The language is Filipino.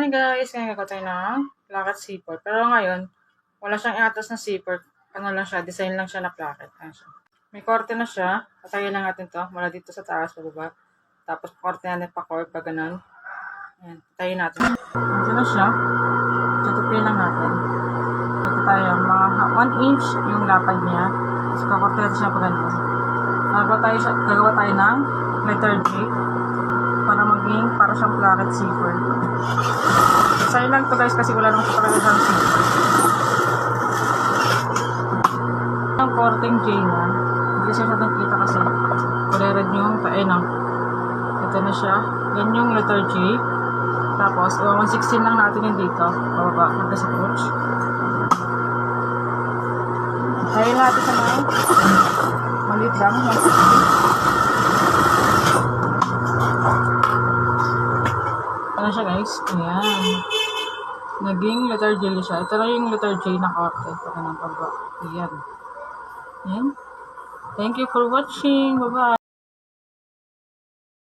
morning guys! Ngayon ako tayo ng placket zipper. Pero ngayon, wala siyang iatas na zipper. Ano lang siya, design lang siya na placket. Ayan. May korte na siya. Patayin lang natin to. Mula dito sa taas, pababa. Tapos korte natin pa cord, pa ganun. Ayan, patayin natin. Ito na siya. Tutupin lang natin. Ito tayo, mga 1 inch yung lapad niya. Tapos kakorte natin siya pa ganun. Gagawa tayo, siya, gagawa tayo ng letter J maging para siyang placket zipper. Sa'yo lang to guys kasi wala sa talaga siyang zipper. Ang korteng J na, hindi siya natin kita kasi kulay yung tae na. Ito na siya. Yan yung letter J. Tapos, uh, 116 lang natin yung dito. Pababa, hanggang sa crotch. Tayo natin sa mga maliit lang. 116. Ano siya guys? Ayan. Naging letter J siya. Ito lang yung letter J na korte. Pagka ng pagba. Ayan. Ayan. Thank you for watching. Bye-bye.